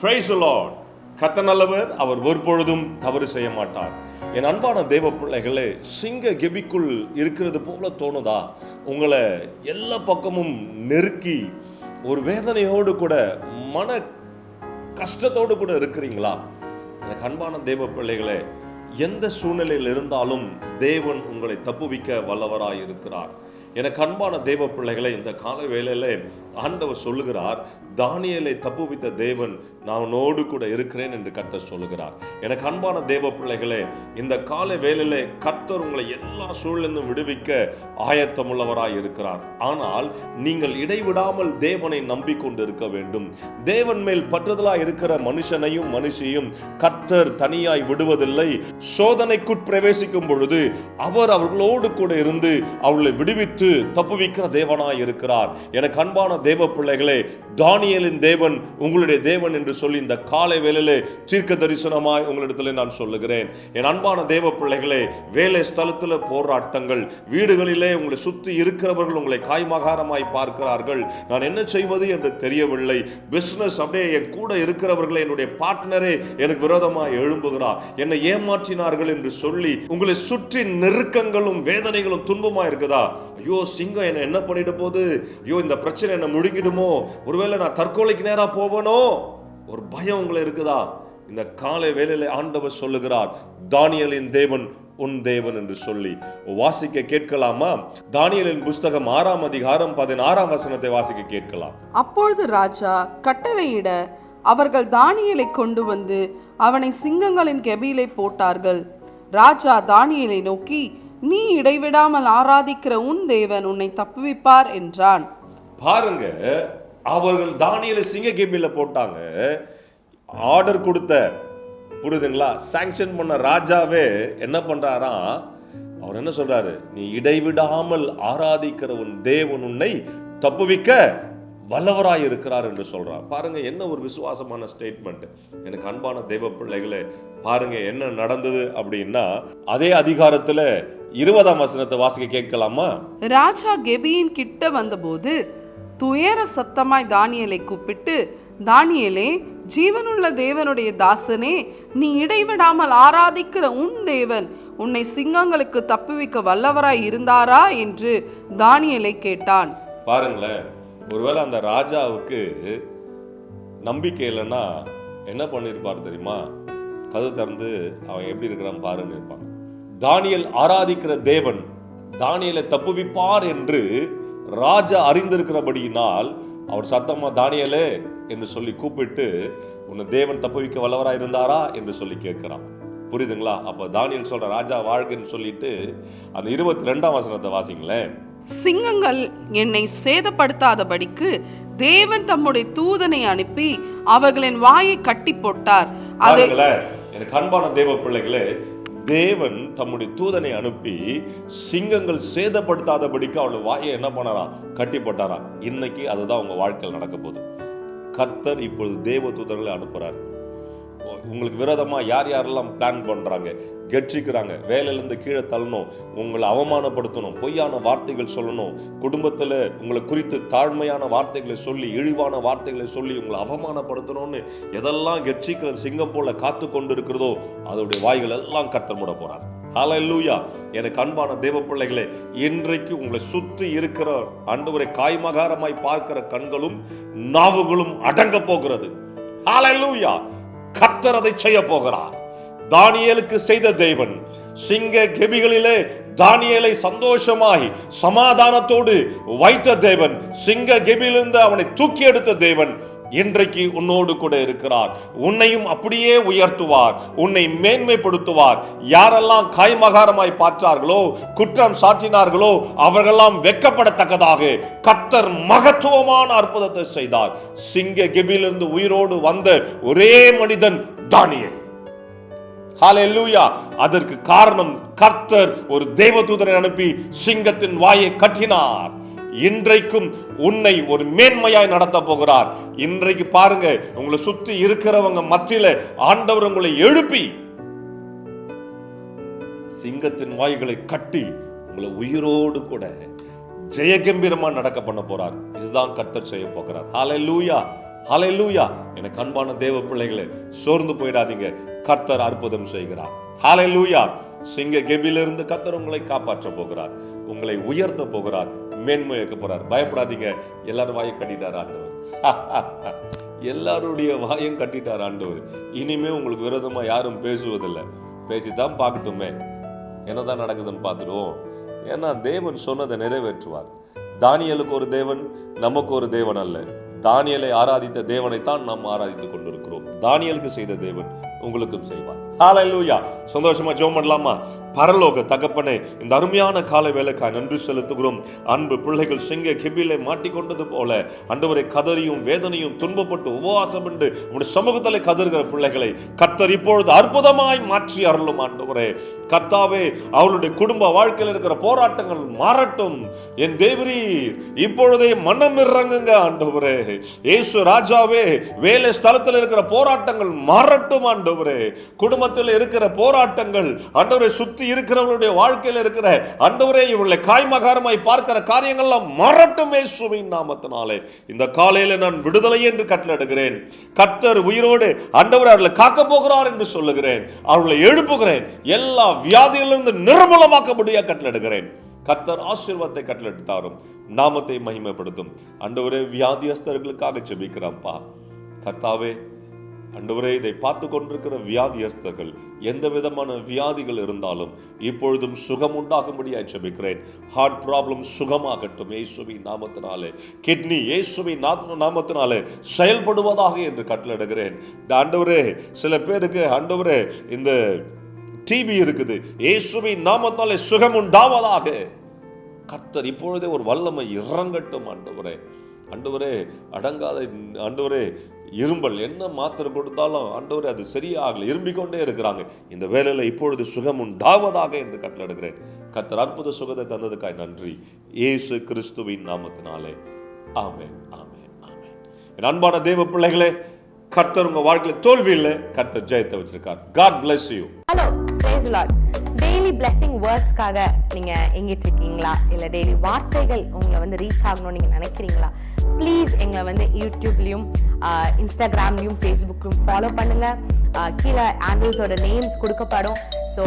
Praise நல்லவர் அவர் ஒருபொழுதும் தவறு செய்ய மாட்டார் என் அன்பான தேவ பிள்ளைகளே சிங்க கெபிக்குள் இருக்கிறது போல தோணுதா? உங்களை எல்லா பக்கமும் நெருக்கி ஒரு வேதனையோடு கூட மன கஷ்டத்தோடு கூட இருக்கிறீங்களா? எனக்கு அன்பான தேவ பிள்ளைகளே எந்த சூழ்நிலையில் இருந்தாலும் தேவன் உங்களை தப்புவிக்க வல்லவராயிருக்கிறார். எனக்கு அன்பான தேவ பிள்ளைகளை இந்த கால வேளையில ஆண்டவர் சொல்லுகிறார் தானியலை தப்புவித்த தேவன் நான் கூட இருக்கிறேன் என்று கர்த்தர் சொல்லுகிறார். எனக்கு அன்பான தேவ பிள்ளைகளே இந்த கால வேளையில கர்த்தர் உங்களை எல்லா சூழலிலும் விடுவிக்க ஆயத்தமுள்ளவராய் இருக்கிறார். ஆனால் நீங்கள் இடைவிடாமல் தேவனை நம்பிக்கொண்டு இருக்க வேண்டும். தேவன் மேல் பற்றுதலாக இருக்கிற மனுஷனையும் மனுஷியும் கர்த்தர் தனியாய் விடுவதில்லை. சோதனைக்குட் பிரவேசிக்கும் பொழுது அவர் அவர்களோடு கூட இருந்து அவர்களை விடுவித்து தப்புவிக்கிற தேவனாய் இருக்கிறார். எனக்கு அன்பான தேவ பிள்ளைகளே தானியலின் தேவன் உங்களுடைய தேவன் என்று சொல்லி இந்த காலை வேலையிலே தீர்க்க தரிசனமாய் உங்களிடத்தில் நான் சொல்லுகிறேன். என் அன்பான தேவ பிள்ளைகளே வேலை ஸ்தலத்தில் போராட்டங்கள் வீடுகளிலே உங்களை சுற்றி இருக்கிறவர்கள் உங்களை காய்மகாரமாய் பார்க்கிறார்கள். நான் என்ன செய்வது என்று தெரியவில்லை. பிஸ்னஸ் அப்படியே என் கூட இருக்கிறவர்களே என்னுடைய பார்ட்னரே எனக்கு விரோதமாக எழும்புகிறார். என்னை ஏமாற்றினார்கள் என்று சொல்லி உங்களை சுற்றி நெருக்கங்களும் வேதனைகளும் துன்பமாக இருக்குதா? ஐயோ சிங்கம் என்ன என்ன பண்ணிட்டு போகுது? ஐயோ இந்த பிரச்சனை என்ன முழுங்கிடுமோ ஒருவேளை நான் தற்கொலைக்கு நேராக போவனோ? ஒரு பயம் உங்களை இருக்குதா? இந்த காலை வேளையில ஆண்டவர் சொல்லுகிறார் தானியலின் தேவன் உன் தேவன் என்று சொல்லி. வாசிக்க கேட்கலாமா? தானியலின் புஸ்தகம் ஆறாம் அதிகாரம் பதினாறாம் வசனத்தை வாசிக்க கேட்கலாம். அப்பொழுது ராஜா கட்டளையிட அவர்கள் தானியலை கொண்டு வந்து அவனை சிங்கங்களின் கெபியிலே போட்டார்கள். ராஜா தானியலை நோக்கி நீ இடைவிடாமல் ஆராதிக்கிற உன் தேவன் உன்னை தப்புவிப்பார் என்றான். பாருங்க அவர்கள் தானியலை சிங்க கேபில போட்டாங்க. ஆர்டர் கொடுத்த புரியுதுங்களா? சாங்ஷன் பண்ண ராஜாவே என்ன பண்றாராம்? அவர் என்ன சொல்றாரு? நீ இடைவிடாமல் ஆராதிக்கிற உன் தேவன் உன்னை தப்புவிக்க வல்லவராய் இருக்கிறார் என்று சொல்றார் பாருங்க என்ன ஒரு விசுவாசமான ஸ்டேட்மெண்ட் எனக்கு அன்பான தெய்வ பிள்ளைகளே பாருங்க என்ன நடந்தது அப்படின்னா அதே அதிகாரத்துல இருபதாம் வசனத்தை வாசிக்க கேட்கலாமா? ராஜா கெபியின் கிட்ட வந்தபோது துயர சத்தமாய் தானியேலை கூப்பிட்டு தானியேலே ஜீவனுள்ள தேவனுடைய தாசனே நீ இடைவிடாமல் ஆராதிக்கிற உன் தேவன் உன்னை சிங்கங்களுக்கு தப்புவிக்க வல்லவராய் இருந்தாரா? என்று தானியேலை கேட்டான். பாருங்களேன் ஒருவேளை அந்த ராஜாவுக்கு நம்பிக்கை இல்லைன்னா என்ன பண்ணியிருப்பார் தெரியுமா? கதவு திறந்து அவன் எப்படி இருக்கிறான் பாருன்னு இருப்பாங்க தானியல் ஆராதிக்கிற தேவன் தானியலை தப்புவிப்பார் என்று ராஜா அறிந்திருக்கிறபடியினால் அவர் சத்தமா தானியலே என்று சொல்லி கூப்பிட்டு உன்னை தேவன் தப்புவிக்க வல்லவரா இருந்தாரா? என்று சொல்லி கேட்கிறான். புரியுதுங்களா? அப்ப தானியல் சொல்ற ராஜா வாழ்க்கைன்னு சொல்லிட்டு அந்த இருபத்தி ரெண்டாம் வசனத்தை வாசிங்களேன். சிங்கங்கள் என்னை சேதப்படுத்தாதபடிக்கு தேவன் தம்முடைய தூதனை அனுப்பி அவர்களின் வாயை கட்டி போட்டார். அதை எனக்கு அன்பான தேவ பிள்ளைகளே தேவன் தம்முடைய தூதனை அனுப்பி சிங்கங்கள் சேதப்படுத்தாதபடிக்கு அவளோட வாயை என்ன பண்ணாரா கட்டி போட்டாரா இன்னைக்கு அதுதான் உங்க வாழ்க்கையில் நடக்க போகுது. கர்த்தர் இப்பொழுது தேவ தூதர்களை அனுப்புறாரு. உங்களுக்கு விரோதமாக யார் யாரெல்லாம் பிளான் பண்ணுறாங்க கெட்சிக்கிறாங்க வேலையிலேருந்து கீழே தள்ளணும் உங்களை அவமானப்படுத்தணும் பொய்யான வார்த்தைகள் சொல்லணும் குடும்பத்தில் உங்களை குறித்து தாழ்மையான வார்த்தைகளை சொல்லி இழிவான வார்த்தைகளை சொல்லி உங்களை அவமானப்படுத்தணும்னு எதெல்லாம் கெட்சிக்கிற சிங்கம் போல காத்து கொண்டு இருக்கிறதோ அதோடைய வாய்கள் எல்லாம் கர்த்தர் மூட போகிறார் ஹலல்லூயா எனக்கு அன்பான தேவ பிள்ளைகளே இன்றைக்கு உங்களை சுற்றி இருக்கிற ஆண்டவரை காய்மகாரமாய் பார்க்கிற கண்களும் நாவுகளும் அடங்க போகிறது. ஹலல்லூயா கர்த்தர் அதை செய்ய போகிறார் தானியலுக்கு செய்த தேவன் சிங்க கெபிகளிலே தானியலை சந்தோஷமாய் சமாதானத்தோடு வைத்த தேவன். சிங்க கெபியிலிருந்து அவனை தூக்கி எடுத்த தேவன். இன்றைக்கு உன்னோடு கூட இருக்கிறார். உன்னையும் அப்படியே உயர்த்துவார். உன்னை மேன்மைப்படுத்துவார். யாரெல்லாம் காய்மகாரமாய் பார்த்தார்களோ குற்றம் சாட்டினார்களோ அவர்களெல்லாம் வெக்கப்படத்தக்கதாக கத்தர் மகத்துவமான அற்புதத்தை செய்தார். சிங்க கெபிலிருந்து உயிரோடு வந்த ஒரே மனிதன் தானியல். ஹalleluya. அதற்கு காரணம் கர்த்தர் ஒரு தேவதூதரை அனுப்பி சிங்கத்தின் வாயை கட்டினார். இன்றைக்கும் உன்னை ஒரு மேன்மையாய் நடத்த போகிறார். இன்றைக்கு பாருங்க உங்களை சுத்தி இருக்கிறவங்க மத்தியில ஆண்டவர் உங்களை எழுப்பி சிங்கத்தின் வாய்களை கட்டி உங்களை உயிரோடு கூட ஜெயகம்பீரமா நடக்க பண்ண போறார். இதுதான் கர்த்தர் செய்ய போகிறார். ஹalleluya லூயா எனக்கு அன்பான தேவ பிள்ளைகளை சோர்ந்து போயிடாதீங்க. கர்த்தர் அற்புதம் செய்கிறார். ஹalleluya சிங்க கெபிலிருந்து கர்த்தர் உங்களை காப்பாற்ற போகிறார். உங்களை உயர்த்த போகிறார் மேன்மையாக்க போறார் பயப்படாதீங்க. எல்லாரும் வாயை கட்டிட்டார் ஆண்டவர். எல்லாருடைய வாயும் கட்டிட்டார் ஆண்டவர். இனிமே உங்களுக்கு விரோதமா யாரும் பேசுவதில்லை. பேசித்தான் பார்க்கட்டுமே. என்னதான் நடக்குதுன்னு பார்த்துடுவோம். ஏன்னா தேவன் சொன்னதை நிறைவேற்றுவார். தானியலுக்கு ஒரு தேவன் நமக்கு ஒரு தேவன் அல்ல. தானியலை ஆராதித்த தேவனைத்தான் நாம் ஆராதித்துக் கொண்டிருக்கிறோம். தானியலுக்கு செய்த தேவன் உங்களுக்கும் செய்வார். ஹalleluya சந்தோஷமா ஜோம் பண்ணலாமா? பரலோக தகப்பனே இந்த அருமையான காலை வேலைக்காய் நன்றி செலுத்துகிறோம். அன்பு பிள்ளைகள் சிங்க கிபிலை மாட்டிக்கொண்டது போல அண்டவரை கதறியும் வேதனையும் துன்பப்பட்டு உபவாசம் என்று உங்களுடைய சமூகத்தில் கதறுகிற பிள்ளைகளை கத்தர் இப்பொழுது அற்புதமாய் மாற்றி அருளும் ஆண்டவரே. கத்தாவே அவளுடைய குடும்ப வாழ்க்கையில் இருக்கிற போராட்டங்கள் மாறட்டும். என் தேவரீர் இப்பொழுதே மனம் இறங்குங்க ஆண்டவரே. இயேசு ராஜாவே வேலை ஸ்தலத்தில் இருக்கிற போராட்டங்கள் மாறட்டும் ஆண்டவரே. குடும்பத்தில் இருக்கிற போராட்டங்கள் ஆண்டவரை சுத்தி இருக்கிறவர்களுடைய வாழ்க்கையில் இருக்கிற ஆண்டவரே இவர்களை காய்மகாரமாய் பார்க்கிற காரியங்கள்லாம் மாறட்டும் இயேசுவின் நாமத்தினாலே. இந்த காலையில நான் விடுதலை என்று கட்டளையிடுகிறேன். கத்தர் உயிரோடு ஆண்டவர் அவர்களை காக்க போகிறார் என்று சொல்லுகிறேன். அவர்களை எழுப்புகிறேன். எல்லா வியாதியிலிருந்து நிர்மூலமாக்கபடியாக கட்டளையிடுகிறேன். கர்த்தர் ஆசீர்வாதத்தை தாரும் நாமத்தை மகிமைப்படுத்தும். அண்டவரே வியாதியஸ்தர்களுக்காக ஜெபிக்கிறேன்ப்பா கர்த்தாவே அண்டவரே இதை பார்த்து கொண்டிருக்கிற வியாதியஸ்தர்கள் எந்த விதமான வியாதிகள் இருந்தாலும் இப்பொழுதும் சுகம் உண்டாகும்படியாக ஜெபிக்கிறேன். ஹார்ட் ப்ராப்ளம் சுகமாகட்டும் ஏசுவி நாமத்தினாலே. கிட்னி ஏசுவி நா- நாமத்தினாலே செயல்படுவதாக என்று கட்டளிடுகிறேன் ஆண்டவரே சில பேருக்கு ஆண்டவரே இந்த டிபி இருக்குது. இயேசுவின் நாமத்தாலே சுகம் உண்டாவதாக கர்த்தர் இப்பொழுதே ஒரு வல்லமை இறங்கட்டும் ஆண்டவரே. ஆண்டவரே அடங்காத ஆண்டவரே இரும்பல். என்ன மாத்திரை கொடுத்தாலும் ஆண்டவரே அது சரியாகல இரும்பிக்கொண்டே இருக்கிறாங்க. இந்த வேலையில் இப்பொழுது சுகம் உண்டாவதாக என்று கட்டளையிடுகிறேன் கர்த்தர் அற்புத சுகத்தை தந்ததுக்காய் நன்றி. ஏசு கிறிஸ்துவின் நாமத்தினாலே. ஆமென் ஆமென் ஆமென். என் அன்பான தேவ பிள்ளைகளே கர்த்தர் உங்கள் வாழ்க்கையில் தோல்வி இல்லை கர்த்தர் ஜெயத்தை வச்சிருக்கார். God bless you hello praise Lord daily blessing வேர்ட்ஸ்க்காக நீங்கள் எங்கிட்டு இருக்கீங்களா இல்லை டெய்லி வார்த்தைகள் உங்களை வந்து ரீச் ஆகணும்னு நீங்கள் நினைக்கிறீங்களா? ப்ளீஸ் எங்களை வந்து யூடியூப்லேயும் இன்ஸ்டாகிராம்லேயும் ஃபேஸ்புக்லையும் ஃபாலோ பண்ணுங்கள் கீழே ஆண்டில்ஸோட நேம்ஸ் கொடுக்கப்படும். ஸோ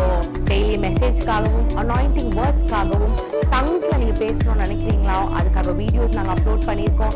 டெய்லி மெசேஜ்க்காகவும் அனாயிண்டிங் வேர்ட்ஸ்க்காகவும் டங்ஸில் நீங்கள் பேசணும்னு நினைக்கிறீங்களா அதுக்காக வீடியோஸ் நாங்கள் அப்லோட் பண்ணியிருக்கோம்.